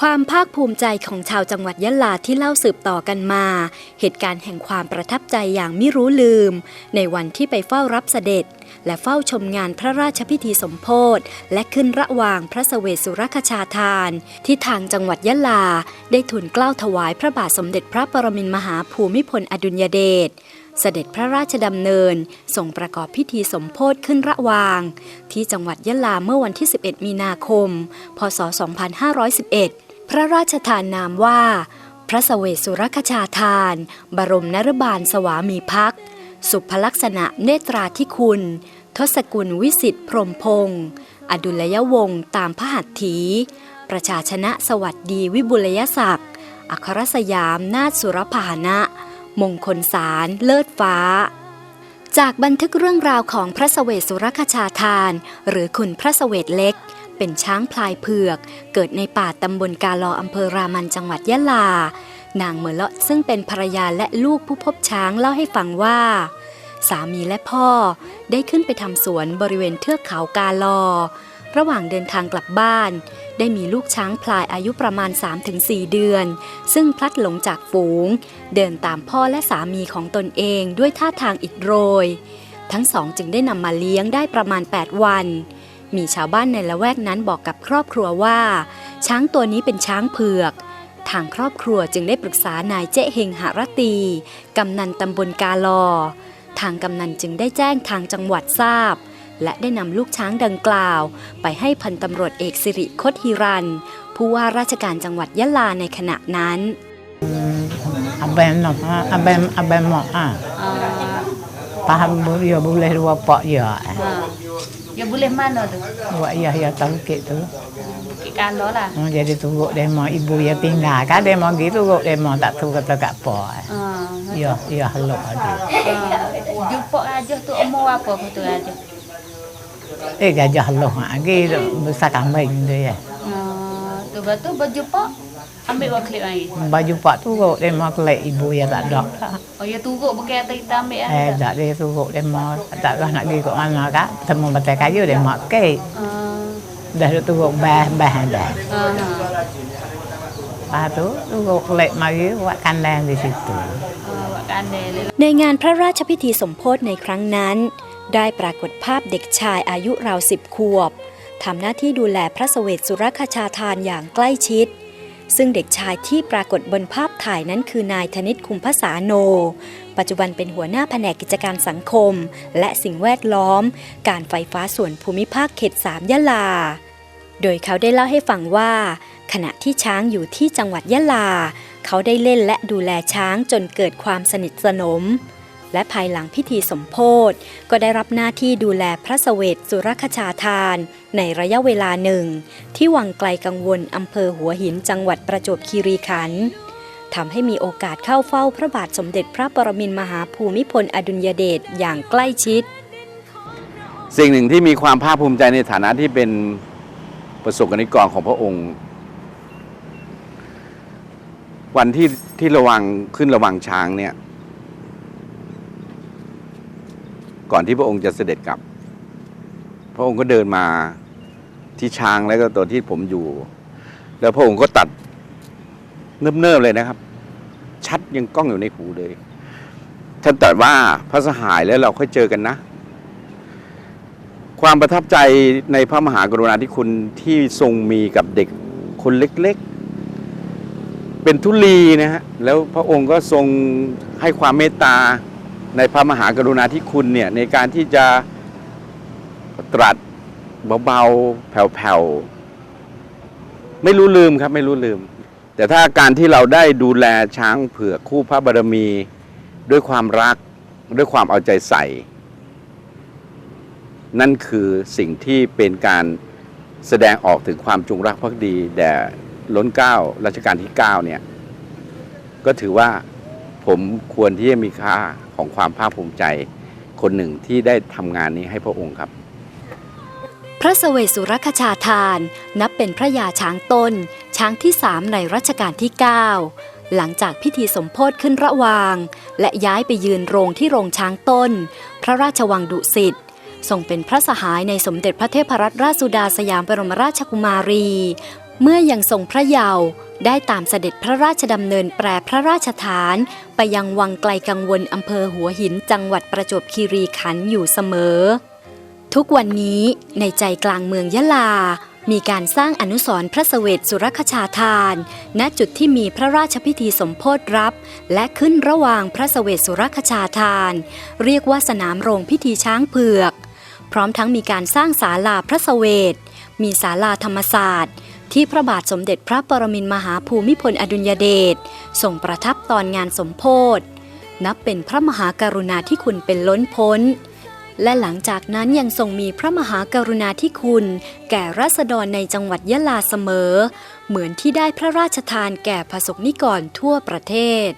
ความภาคภูมิใจของชาวจังหวัดยะลาที่เล่าสืบต่อกันมา เหตุการณ์แห่งความประทับใจอย่างไม่รู้ลืม ในวันที่ไปเฝ้ารับเสด็จ และเฝ้าชมงานพระราชพิธีสมโพธิและขึ้นระหว่างพระเสวสสุรคชาทาน ที่ทางจังหวัดยะลา ได้ทูลเกล้าถวายพระบาทสมเด็จพระปรมินมหาภูมิพลอดุลยเดชเสด็จพระราชดำเนินส่งประกอบพิธีสมโพธิขึ้นระวาง ที่จังหวัดยะลาเมื่อวันที่ 11 มีนาคม พศ 2511 พระราชทานนามว่า พระเสวสุรคชาทาน บรมนรบาลสวามีพัก สุภลักษณะเนตราธิคุณ ทศกุลวิสิทธิพรมพงศ์อดุลยวงศ์ตามพระหัตถี ประชาชนะสวัสดีวิบุลยศักดิ์ อัครสยามนาสุรพาหนะ มงคลสารเลิศฟ้า จากบันทึกเรื่องราวของพระเสวสุรคชาทาน หรือขุนพระเสวตเล็ก เป็นช้างพลายเผือก เกิดในป่าตำบลกาลออำเภอรามันจังหวัดยะลา นางเหมอเลาะซึ่งเป็นภรรยาและลูกผู้พบช้างเล่าให้ฟังว่า สามีและพ่อได้ขึ้นไปทำสวนบริเวณเทือกเขากาลอ ระหว่างเดินทางกลับบ้าน ได้มีลูกช้างพลายอายุประมาณ 3-4 เดือน ซึ่งพลัดหลงจากฝูง เดินตามพ่อและสามีของตนเองด้วยท่าทางอิดโรยทั้งสองจึงได้นำมาเลี้ยงได้ประมาณ 8 วัน มีชาวบ้านในละแวกนั้นบอกกับครอบครัวว่า ช้างตัวนี้เป็นช้างเผือก ทางครอบครัวจึงได้ปรึกษานายเจ๊เฮงหารตี กำนันตำบลกาลอ ทางกำนันจึงได้แจ้งทางจังหวัดทราบ และได้นำลูกช้างดังกล่าว ไปให้พันตำรวจเอกสิริคดฮิรัน ผู้ว่าราชการจังหวัดยะลาในขณะนั้น Abang nak ha, abang abang mak ha. Faham bu ya boleh dua pak ya. Ya boleh mana tu? Buat ya ya tahu kek tu. Bukit Kalo lah. Ha, jadi turut demo ibu ya tinggal. Kan demo gitu turut demo tak tahu kata kat apa. Ha. Ya ya halok ada. ha. Jumpa aja tu umur apa betul aja? Eh gajah ha. Gitu besar kambing tu ya. Ha. Tu betul berjumpa ambil buat klip lagi. Baju pak turut demo kelek ibu ya tak ada. Oh ya turut pakai atas kita ambil Eh kan? tak dia turut demo tak tahu nak pergi kat mana kak. Temu batai kayu demo kek. Ha. Dah duk turut bah-bah dah. Ha. ha. Lepas tu turut kelek mari buat kandang di situ. Ha. Buat kandil ni lah. ในงานพระราชพิธีสมโพธิในครั้งนั้น ได้ปรากฏภาพเด็กชายอายุราวสิบขวบทำหน้าที่ดูแลพระเสวสสุรคชาทานอย่างใกล้ชิด ซึ่งเด็กชายที่ปรากฏบนภาพถ่ายนั้นคือนายธนิตคุมพสาโน ปัจจุบันเป็นหัวหน้าแผนกกิจการสังคม และสิ่งแวดล้อม การไฟฟ้าส่วนภูมิภาคเขตสามยะลา โดยเขาได้เล่าให้ฟังว่า ขณะที่ช้างอยู่ที่จังหวัดยะลา เขาได้เล่นและดูแลช้างจนเกิดความสนิทสนม และภายหลังพิธีสมโพธิก็ได้รับหน้าที่ดูแลพระเสวตสุรคชาทาน ในระยะเวลาหนึ่ง ที่วังไกลกังวลอำเภอหัวหินจังหวัดประจวบคีรีขันธ์ทำให้มีโอกาสเข้าเฝ้าพระบาทสมเด็จพระปรมินมหาภูมิพลอดุลยเดชอย่างใกล้ชิด สิ่งหนึ่งที่มีความภาคภูมิใจในฐานะที่เป็นประสบกนิกรของพระองค์ วันที่ที่ระวังขึ้นระวังช้างเนี่ย ก่อนที่พระองค์จะเสด็จกลับ พระองค์ก็เดินมาที่ช้างแล้วก็ตัวที่ผมอยู่ แล้วพระองค์ก็ตัดเนิบๆเลยนะครับ ชัดยังกล้องอยู่ในหูเลย ท่านตรัสว่าพระสหายแล้วเราค่อยเจอกันนะ ความประทับใจในพระมหากรุณาธิคุณที่ทรงมีกับเด็กคนเล็กๆ เป็นทุลีนะฮะแล้วพระองค์ก็ทรงให้ความเมตตา ในพระมหากรุณาธิคุณเนี่ยในการที่จะตรัสเบาๆแผ่วๆไม่รู้ลืมครับไม่รู้ลืม แต่ถ้าการที่เราได้ดูแลช้างเผือกคู่พระบารมี ด้วยความรักด้วยความเอาใจใส่ นั่นคือสิ่งที่เป็นการแสดงออกถึงความจงรักภักดีแด่ล้นเก้ารัชกาลที่ 9 เนี่ย ก็ถือว่าผมควรที่จะมีค่า ของความภาคภูมิใจ คนหนึ่งที่ได้ทำงานนี้ให้พระองค์ครับ พระเสวสุรคชาทาน นับเป็นพระยาช้างต้น ช้างที่สามในรัชกาลที่ 9 หลังจากพิธีสมโพธิขึ้นระวาง และย้ายไปยืนโรงที่โรงช้างต้น พระราชวังดุสิตทรงเป็นพระสหายในสมเด็จพระเทพรัตนราชสุดาสยามบรมราชกุมารี เมื่อยังทรงพระเยาว์ได้ตามเสด็จพระราชดำเนินแปรพระราชฐาน ไปยังวังไกลกังวลอำเภอหัวหินจังหวัดประจวบคีรีขันธ์อยู่เสมอ ทุกวันนี้ในใจกลางเมืองยะลา มีการสร้างอนุสรณ์พระเสวตสุรคชาทาน ณจุดที่มีพระราชพิธีสมโพธรับ และขึ้นระหว่างพระเสวตสุรคชาทาน เรียกว่าสนามโรงพิธีช้างเผือก พร้อมทั้งมีการสร้างศาลาพระเสวตมีศาลาธรรมศาสตร์ ที่พระบาทสมเด็จพระปรมินทมหาภูมิพลอดุลยเดชทรงประทับตอนงานสมโพธนับเป็นพระมหากรุณาธิคุณเป็นล้นพ้น และหลังจากนั้นยังทรงมีพระมหากรุณาธิคุณ แก่ราษฎรในจังหวัดยะลาเสมอ เหมือนที่ได้พระราชทานแก่ประสบนิกรทั่วประเทศ